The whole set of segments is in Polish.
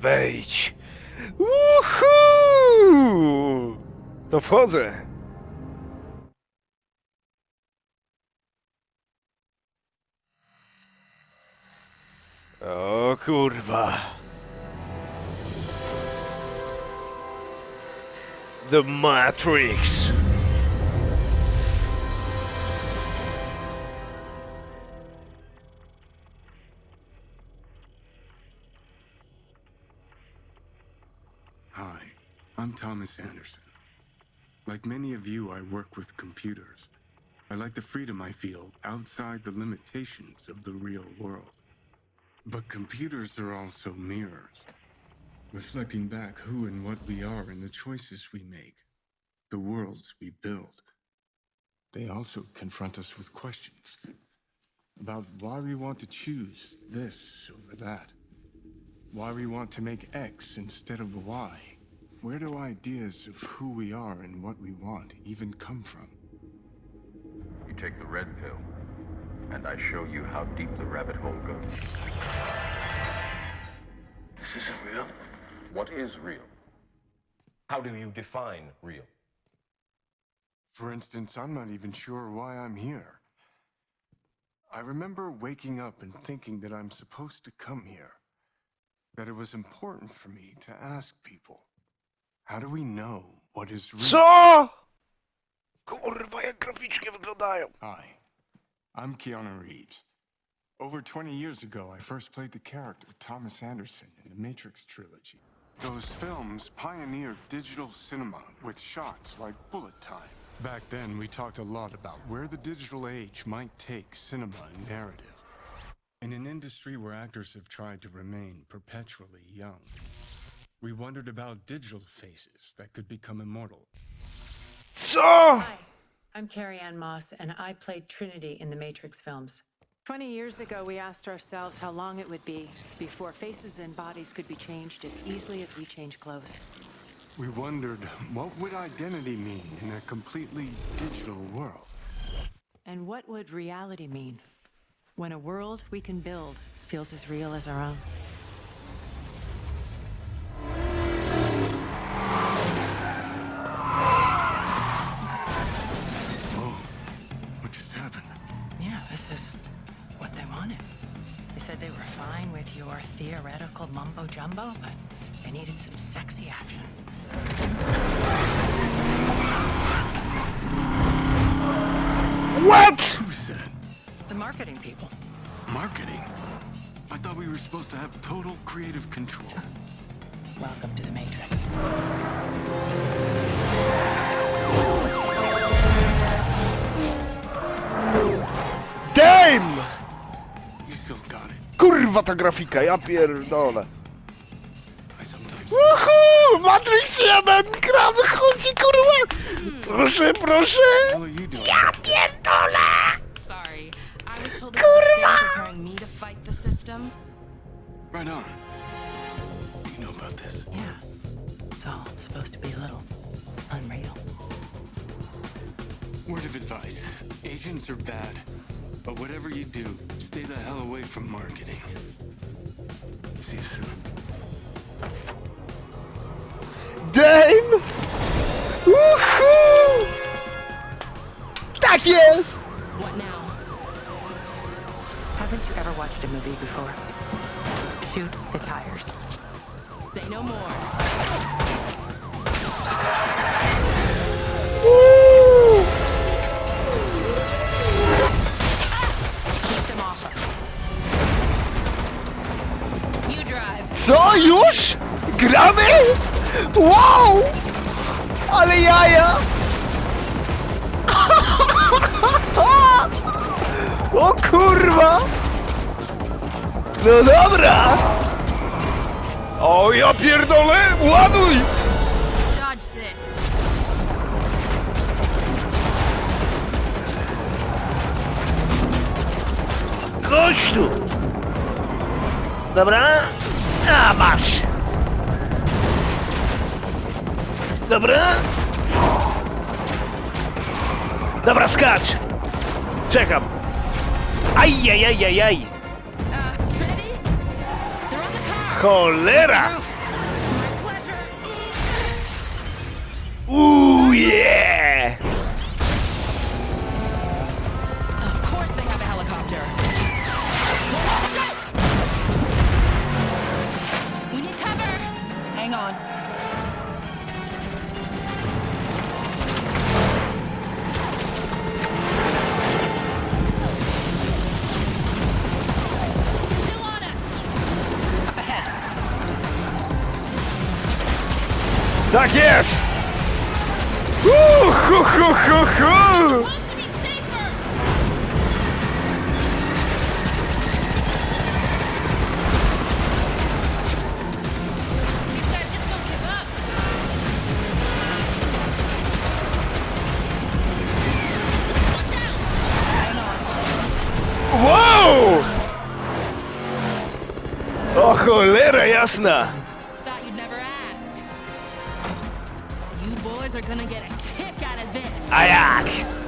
Wejdź. Uhu! To wchodzę. O kurwa. The Matrix. I'm Thomas Anderson. Like many of you, I work with computers. I like the freedom I feel outside the limitations of the real world. But computers are also mirrors, reflecting back who and what we are and the choices we make, the worlds we build. They also confront us with questions about why we want to choose this over that. Why we want to make X instead of Y. Where do ideas of who we are and what we want even come from? You take the red pill, and I show you how deep the rabbit hole goes. This isn't real. What is real? How do you define real? For instance, I'm not even sure why I'm here. I remember waking up and thinking that I'm supposed to come here. That it was important for me to ask people, how do we know what is real? Co? Kurwa, jak graficzki wyglądają. Hi, I'm Keanu Reeves. Over 20 years ago, I first played the character Thomas Anderson in the Matrix trilogy. Those films pioneered digital cinema with shots like bullet time. Back then, we talked a lot about where the digital age might take cinema and narrative. In an industry where actors have tried to remain perpetually young, we wondered about digital faces that could become immortal. So! Hi, I'm Carrie Ann Moss, and I played Trinity in the Matrix films. 20 years ago, we asked ourselves how long it would be before faces and bodies could be changed as easily as we change clothes. We wondered what would identity mean in a completely digital world. And what would reality mean when a world we can build feels as real as our own? This is what they wanted. They said they were fine with your theoretical mumbo jumbo, but they needed some sexy action. What? Who said? The marketing people. Marketing? I thought we were supposed to have total creative control. Welcome to the Matrix. Kurwa ta grafika, ja pierdolę. Uhu! Matrix 1! Gra wychodzi, kurwa! Proszę, proszę! Ja pierdolę! Sorry. I was told this was a scam preparing me to fight the system. Right on. You know about this. Yeah. It's all supposed to be a little unreal. Word of advice agents are bad, but whatever you do, stay the hell away from marketing. See you soon. Damn! Uhu! Tak jest! What now? Haven't you ever watched a movie before? Shoot the tires. Say no more. Co, już? Gramy? Wow! Ale jaja! O kurwa! No dobra! O ja pierdolę! Ładuj! Dodge this. Chodź tu! Dobra? A, masz! Dobra? Dobra, skacz! Czekam! Ajajajajaj! Cholera! Uuu, yeah! Tak jest! Uh, hu, hu, hu, hu. Wow! O cholera jasna! Boys are gonna get a kick out of this. A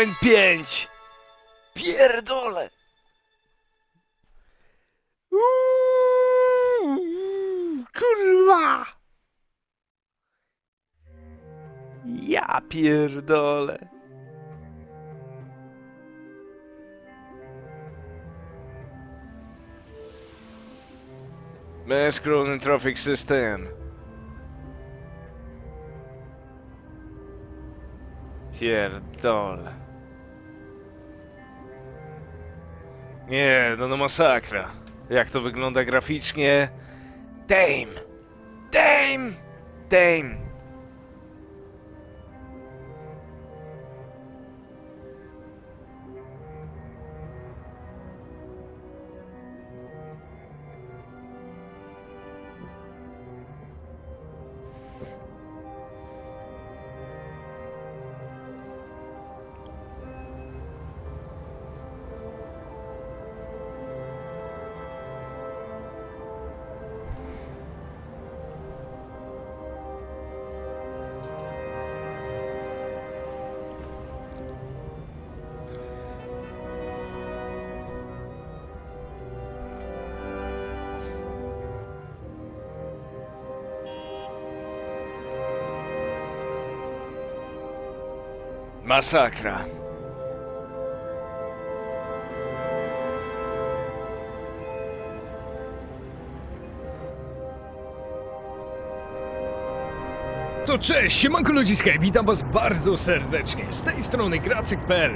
Engine 5! Pierdole! Uuu, kurwa! Ja pierdolę. Mass Chronotrophic System. Pierdolę. Nie, no no masakra. Jak to wygląda graficznie? Dame! Dame! Dame! Masakra. To cześć, siemanko ludziska i witam was bardzo serdecznie. Z tej strony Gracek.pl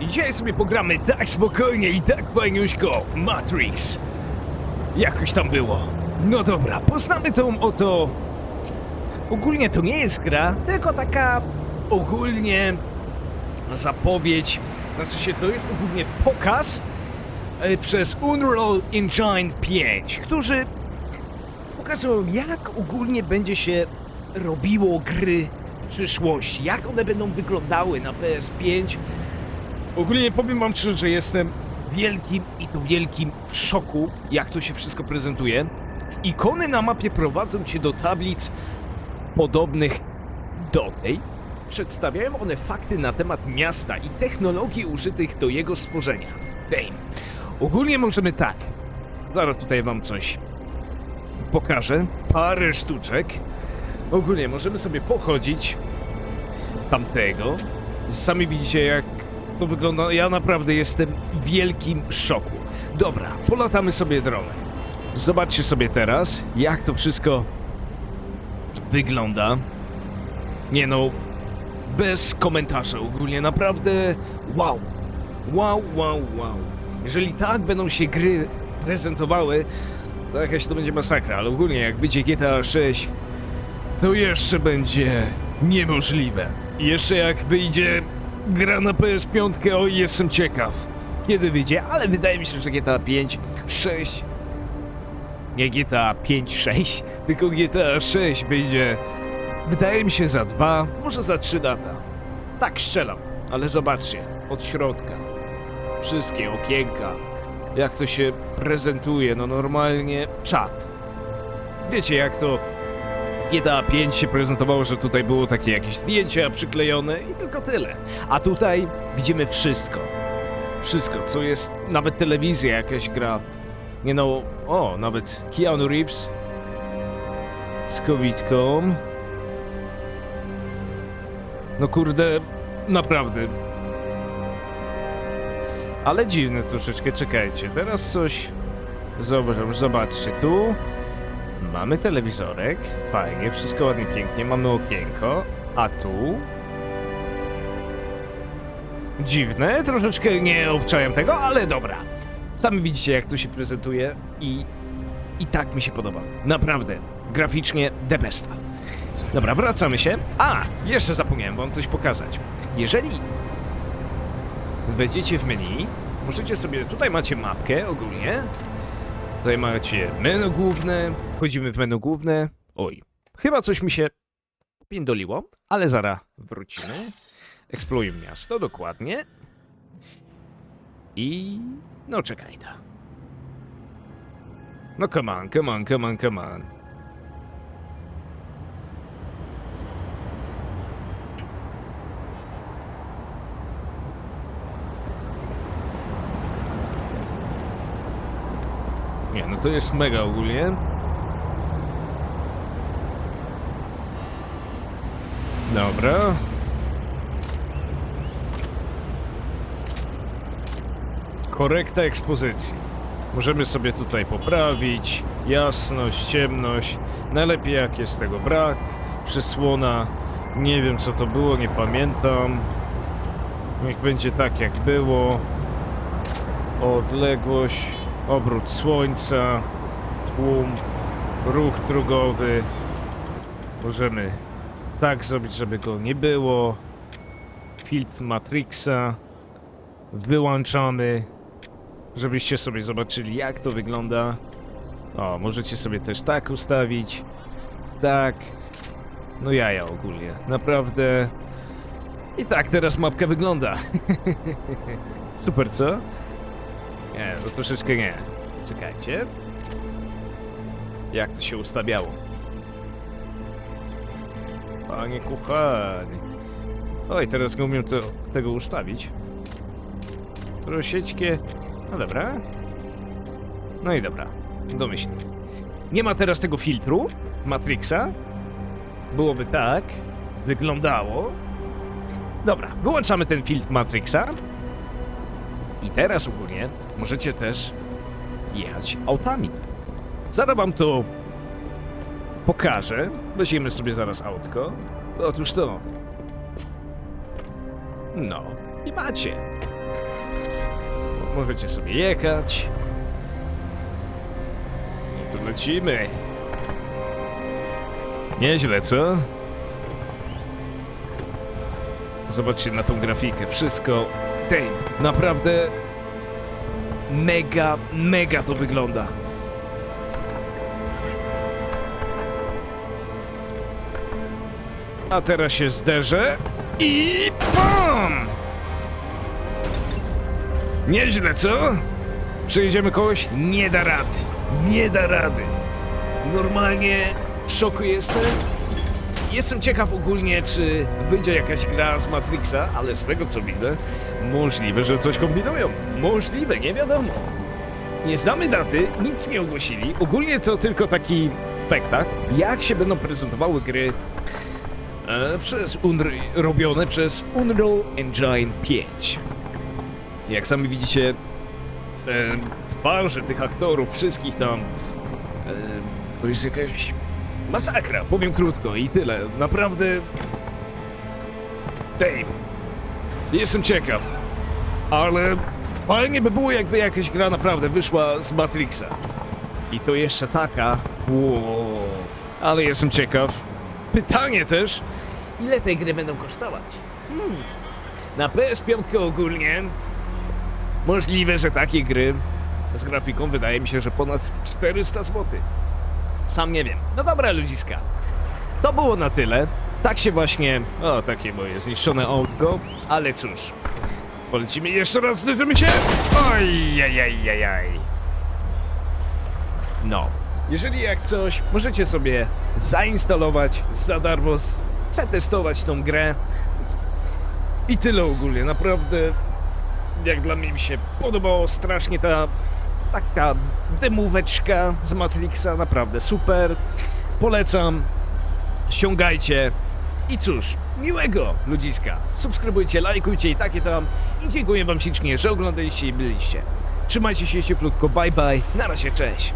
i dzisiaj sobie pogramy tak spokojnie i tak fajniuśko w Matrix. Jakoś tam było. No dobra, poznamy tą oto... Ogólnie to nie jest gra, tylko taka ogólnie zapowiedź, znaczy się to jest ogólnie pokaz e, przez Unreal Engine 5, którzy pokazują jak ogólnie będzie się robiło gry w przyszłości, jak one będą wyglądały na PS5. Ogólnie powiem wam szczerze, że jestem wielkim i to wielkim w szoku, jak to się wszystko prezentuje. Ikony na mapie prowadzą cię do tablic podobnych do tej, przedstawiają one fakty na temat miasta i technologii użytych do jego stworzenia. Dame. Ogólnie możemy tak. Zaraz tutaj wam coś pokażę. Parę sztuczek. Ogólnie możemy sobie pochodzić tamtego. Sami widzicie jak to wygląda. Ja naprawdę jestem w wielkim szoku. Dobra, polatamy sobie dronem. Zobaczcie sobie teraz, jak to wszystko wygląda. Nie no, bez komentarza ogólnie, naprawdę wow. Wow, wow, wow. Jeżeli tak będą się gry prezentowały, to jakaś to będzie masakra, ale ogólnie jak wyjdzie GTA 6, to jeszcze będzie niemożliwe. Jeszcze jak wyjdzie gra na PS5, o jestem ciekaw. Kiedy wyjdzie, ale wydaje mi się, że GTA 5, 6 nie GTA 5, 6, tylko GTA 6 wyjdzie, wydaje mi się, za dwa, może za trzy lata. Tak strzelam, ale zobaczcie, od środka, wszystkie okienka, jak to się prezentuje, no normalnie czat. Wiecie jak to GTA 5 się prezentowało, że tutaj było takie jakieś zdjęcia przyklejone i tylko tyle. A tutaj widzimy wszystko. Wszystko, co jest, nawet telewizja jakaś gra. Nie no, o, nawet Keanu Reeves z kowitką. No kurde, naprawdę. Ale dziwne troszeczkę, czekajcie, teraz coś... Zauważam, zobaczcie, tu mamy telewizorek, fajnie, wszystko ładnie, pięknie, mamy okienko, a tu... Dziwne, troszeczkę nie obczajam tego, ale dobra. Sami widzicie, jak to się prezentuje i... I tak mi się podoba. Naprawdę. Graficznie the besta. Dobra, wracamy się. A! Jeszcze zapomniałem wam coś pokazać. Jeżeli wejdziecie w menu, możecie sobie... Tutaj macie mapkę ogólnie. Tutaj macie menu główne. Wchodzimy w menu główne. Oj. Chyba coś mi się pindoliło, ale zaraz wrócimy. Eksploruję miasto, dokładnie. I... No czekaj ta. No come on, come on, come on, come on. Nie, no to jest mega ogólnie. Dobra. Korekta ekspozycji. Możemy sobie tutaj poprawić jasność, ciemność. Najlepiej jak jest tego brak. Przysłona. Nie wiem co to było, nie pamiętam. Niech będzie tak jak było. Odległość, obrót słońca, tłum, ruch drogowy. Możemy tak zrobić, żeby go nie było. Filtr Matrixa. Wyłączamy żebyście sobie zobaczyli jak to wygląda. O, możecie sobie też tak ustawić. Tak. No jaja ogólnie. Naprawdę. I tak teraz mapka wygląda. Super, co? Nie, no troszeczkę nie. Czekajcie. Jak to się ustawiało? Panie kochany. Oj, teraz nie umiem to, tego ustawić. Troszeczkę... No dobra. No i dobra. Domyślnie. Nie ma teraz tego filtru Matrixa. Byłoby tak. Wyglądało. Dobra, wyłączamy ten filtr Matrixa. I teraz ogólnie możecie też jechać autami. Zaraz wam to pokażę. Weźmiemy sobie zaraz autko. Otóż to. No i macie. Możecie sobie jechać. No to lecimy. Nieźle, co? Zobaczcie na tą grafikę. Wszystko. Naprawdę. Mega, mega to wygląda. A teraz się zderzę i PAM! Nieźle, co? Przejedziemy kogoś? Nie da rady. Nie da rady. Normalnie w szoku jestem. Jestem ciekaw ogólnie, czy wyjdzie jakaś gra z Matrixa, ale z tego co widzę, możliwe, że coś kombinują. Możliwe, nie wiadomo. Nie znamy daty, nic nie ogłosili. Ogólnie to tylko taki spektakl, jak się będą prezentowały gry e, przez Unreal, robione przez Unreal Engine 5. Jak sami widzicie, e, twarze tych aktorów, wszystkich tam, e, to jest jakaś masakra, powiem krótko i tyle. Naprawdę... Dave, jestem ciekaw, ale fajnie by było jakby jakaś gra naprawdę wyszła z Matrixa. I to jeszcze taka... Wow. Ale jestem ciekaw. Pytanie też, ile te gry będą kosztować? Hmm. Na PS5 ogólnie możliwe, że takie gry z grafiką wydaje mi się, że ponad 400 zł. Sam nie wiem. No dobra, ludziska. To było na tyle. Tak się właśnie... O, takie moje zniszczone autko. Ale cóż. Polecimy jeszcze raz, zderzymy się? Oj, jaj, jaj, jaj, jaj. No. Jeżeli jak coś, możecie sobie zainstalować za darmo, przetestować tą grę. I tyle ogólnie. Naprawdę, jak dla mnie mi się podobało strasznie ta taka demóweczka z Matrixa, naprawdę super. Polecam, ściągajcie i cóż, miłego ludziska. Subskrybujcie, lajkujcie i takie tam. I dziękuję wam ślicznie, że oglądaliście i byliście. Trzymajcie się cieplutko, bye bye, na razie, cześć.